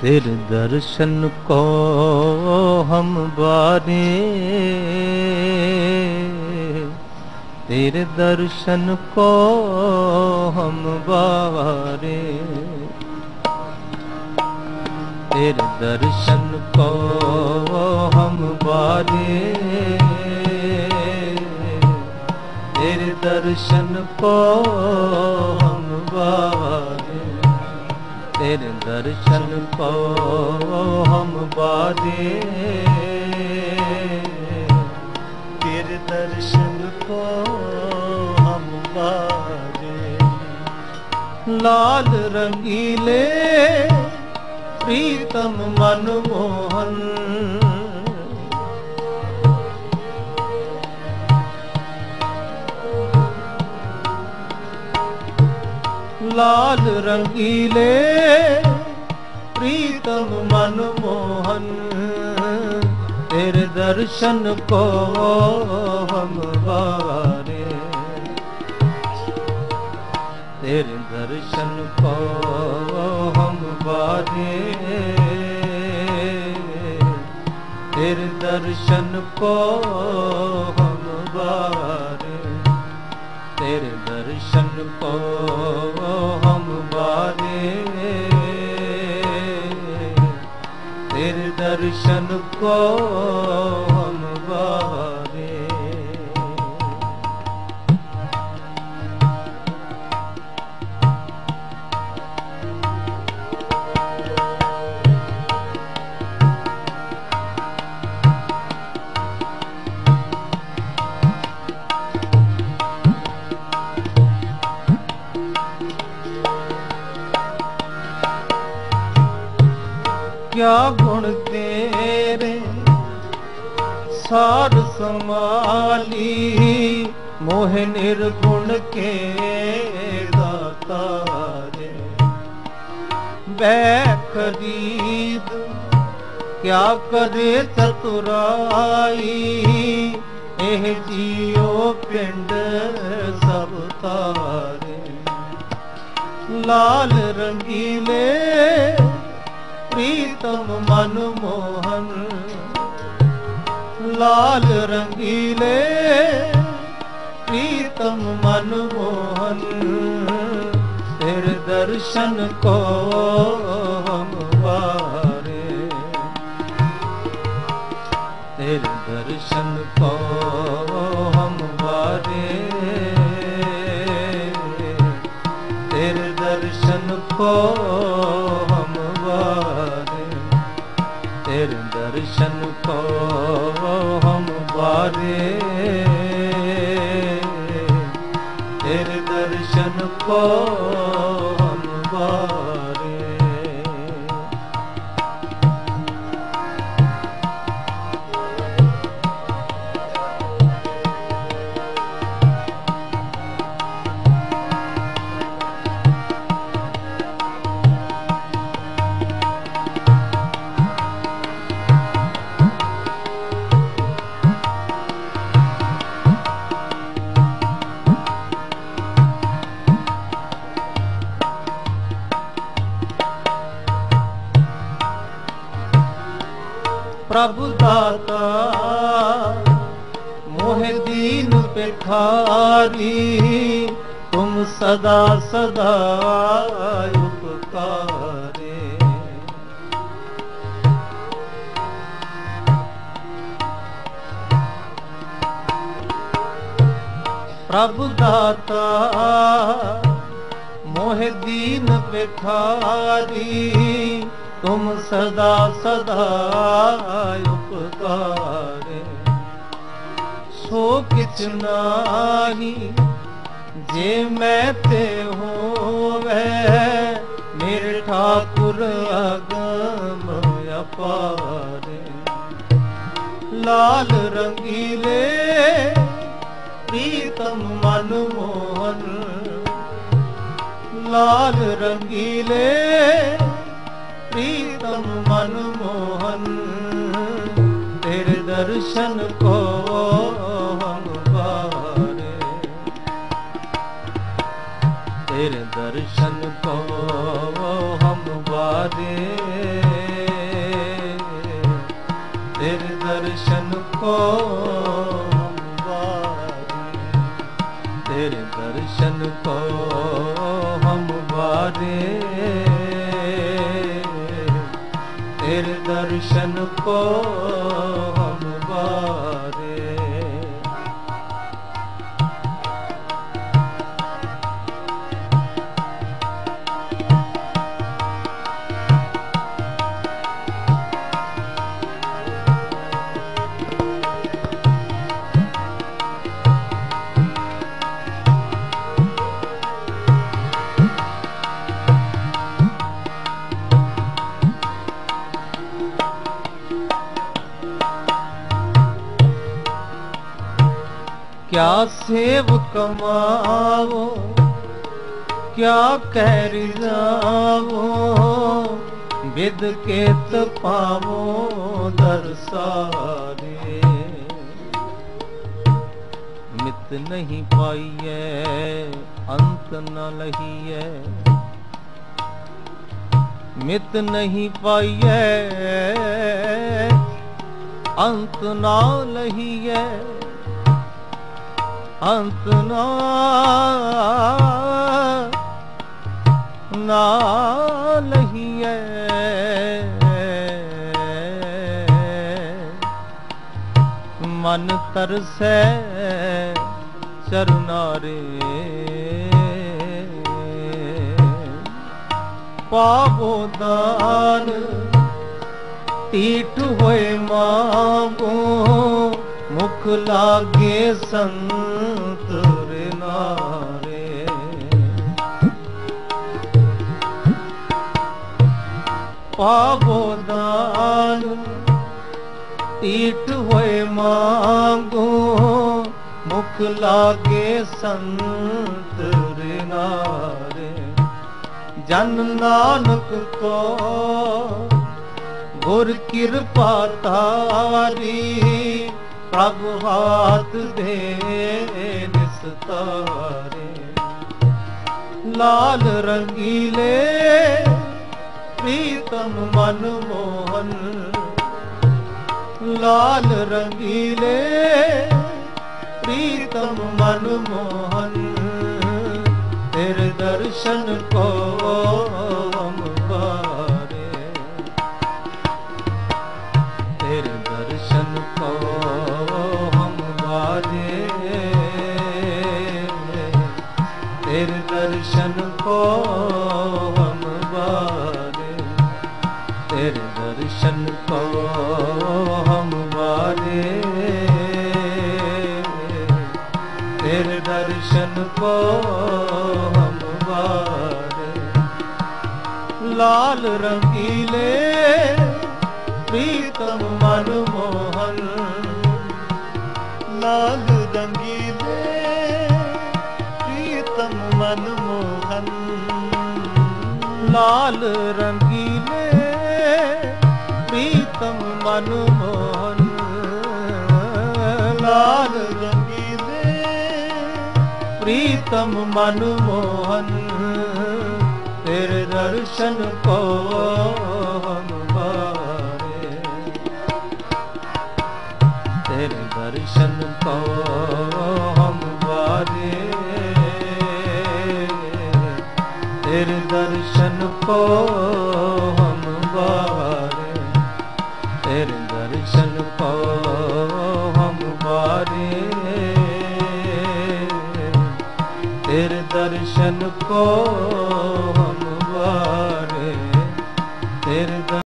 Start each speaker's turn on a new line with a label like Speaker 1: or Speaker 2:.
Speaker 1: तेरे दर्शन को हम बारे तेरे दर्शन को हम बारे तेरे दर्शन को हम बारे तेरे दर्शन को हम बारे ਨਿਰ ਦਰਸ਼ਨ ਪਉ ਹਮ ਬਾਦੇ
Speaker 2: ਤੇਰ ਦਰਸ਼ਨ ਪਉ ਹਮ
Speaker 1: ਬਾਦੇ ਲਾਲ ਰੰਗੀਲੇ ਪ੍ਰੀਤਮ ਮਨ ਲਾਲ ਰੰਗੀਲੇ ਪ੍ਰੀਤਮ ਮਨ ਮੋਹਨ। ਤੇਰੇ ਦਰਸ਼ਨ ਕੋ ਹਮ ਵਾਰੇ। ਤੇਰੇ ਦਰਸ਼ਨ ਕੋ ਹਮ ਵਾਰੇ। ਤੇਰੇ ਦਰਸ਼ਨ ਕੋ ਹਮ ਵਾਰੇ। ਤੇਰੇ ਦਰਸ਼ਨ ਕੋ ਹਮ ਬਾਰੇ ਤੇਰੇ ਦਰਸ਼ਨ ਕੋ ਕਿਆ ਗੁਣ ਤੇਰੇ? ਸਾਧ ਸਮਾਲੀ ਮੋਹ ਨਿਰਗੁਣ ਕੇ ਦਾਤਾ ਰੇ ਬੈ ਕਿਆ ਕਰੇ ਸਤੁਰਾਈ ਇਹ ਜੀਉ ਪਿੰਡ ਸਭ ਤਾਰੇ। ਲਾਲ ਰੰਗੀਲੇ ਪ੍ਰੀਤਮ ਮਨ ਮੋਹਨ। ਲਾਲ ਰੰਗੀਲੇ ਪ੍ਰੀਤਮ ਮਨ ਮੋਹਨ। ਤੇਰੇ ਦਰਸ਼ਨ ਕੋ ਹਮ ਤੇਰੇ ਦਰਸ਼ਨ ਕੋ ਦਰਸ਼ਨ ਪ੍ਰਭੂ ਦਾਤਾ, ਮੋਹ ਦੀਨ ਪਿਖਾਰੀ ਤੁਮ ਸਦਾ ਸਦਾ ਉਪਕਾਰੇ। ਪ੍ਰਭੂ ਦਾਤਾ, ਮੋਹ ਦੀਨ ਪਿਖਾਰੀ ਤੁਮ ਸਦਾ ਸਦਾ ਉਪਕਾਰੇ ਸੋ ਕਿਛ ਨਾਹੀ, ਜੇ ਮੈਂ ਤੇ ਹੋਵੇ, ਮੇਰੇ ਠਾਕੁਰ ਅਗਮ ਅਪਾਰੇ। ਲਾਲ ਰੰਗੀਲੇ ਪ੍ਰੀਤਮ ਮਨ ਮੋਹਨ। ਲਾਲ ਰੰਗੀਲੇ ਪ੍ਰੀਤਮ ਮਨ ਮੋਹਨ। ਦਰਸ਼ਨ ਕੋ ਹੰਗਾਰੇ
Speaker 2: ਤੇਰੇ ਦਰਸ਼ਨ
Speaker 1: ਕੋ ਹਮ ਬਾਰੇ ਤੇਰੇ ਦਰਸ਼ਨ ਕੋ ਦਰਸ਼ਨ ਕੋ ਦਰਸ਼ਨ ਕੋ ਕਿਆ ਸੇਵ ਕਮਾਵੋ ਕਿਆ ਕਹਿ ਰਿਜ਼ਾਵੋ, ਵਿਦ ਕੇਤ ਪਾਵੋ ਦਰਸਾਰੇ ਮਿਤ ਨਹੀਂ ਪਾਈਐ, ਅੰਤ ਨ ਲਹੀਐ। ਮਿਤ ਨਹੀਂ ਪਾਈਐ, ਅੰਤ ਨਾ ਲਹੀਐ। ਅੰਤ ਨਾ ਨਾ ਲਹੀਐ। ਮਨ ਤਰਸੈ ਚਰਨਾਰੇ। ਪਾਵੋ ਦਾਨ ਟੀਠ ਹੋਏ ਮਾਗੋ ਮੁਖ ਲਾਗੇ ਸੰਤ ਰੇ ਪਾਵੋ ਦਾਨ ਟੀਠ ਹੋਏ ਮਾਗੋ, ਮੁਖ ਲਾਗੇ ਸੰਤ ਰੇ ਨਾਰੇ। ਜਨ ਨਾਨਕ ਕੋ ਗੁਰ ਕਿਰਪਾ ਤਾਰੀ ਪ੍ਰਭ ਹਾਥ ਦੇ ਤਾਰੇ। ਲਾਲ ਰੰਗੀਲੇ ਪ੍ਰੀਤਮ ਮਨ ਮੋਹਨ। ਲਾਲ ਰੰਗੀਲੇ ਪ੍ਰੀਤਮ ਮਨ ਮੋਹਨ। ਤੇਰੇ ਦਰਸ਼ਨ ਕੋ ਹਮ ਬਾਰੇ ਤੇਰੇ ਦਰਸ਼ਨ ਤੇਰੇ ਦਰਸ਼ਨ ਕੋ ਹਮ ਬਾਰੇ ਲਾਲ ਰੰਗੀਲੇ ਪ੍ਰੀਤਮ ਮਨ ਮੋਹਨ।
Speaker 2: ਲਾਲ ਰੰਗੀਲੇ ਪ੍ਰੀਤਮ ਮਨ ਮੋਹਨ।
Speaker 1: ਪ੍ਰੀਤਮ ਮਨ ਮੋਹਨ ਤੇਰੇ ਦਰਸ਼ਨ ਕੋ ਹਮ ਬਾਰੇ। ਤੇਰੇ ਦਰਸ਼ਨ ਕੋ ਹਮ ਬਾਰੇ। ਤੇਰੇ ਦਰਸ਼ਨ ਕੋ ਹਮ ਤੇਰੇ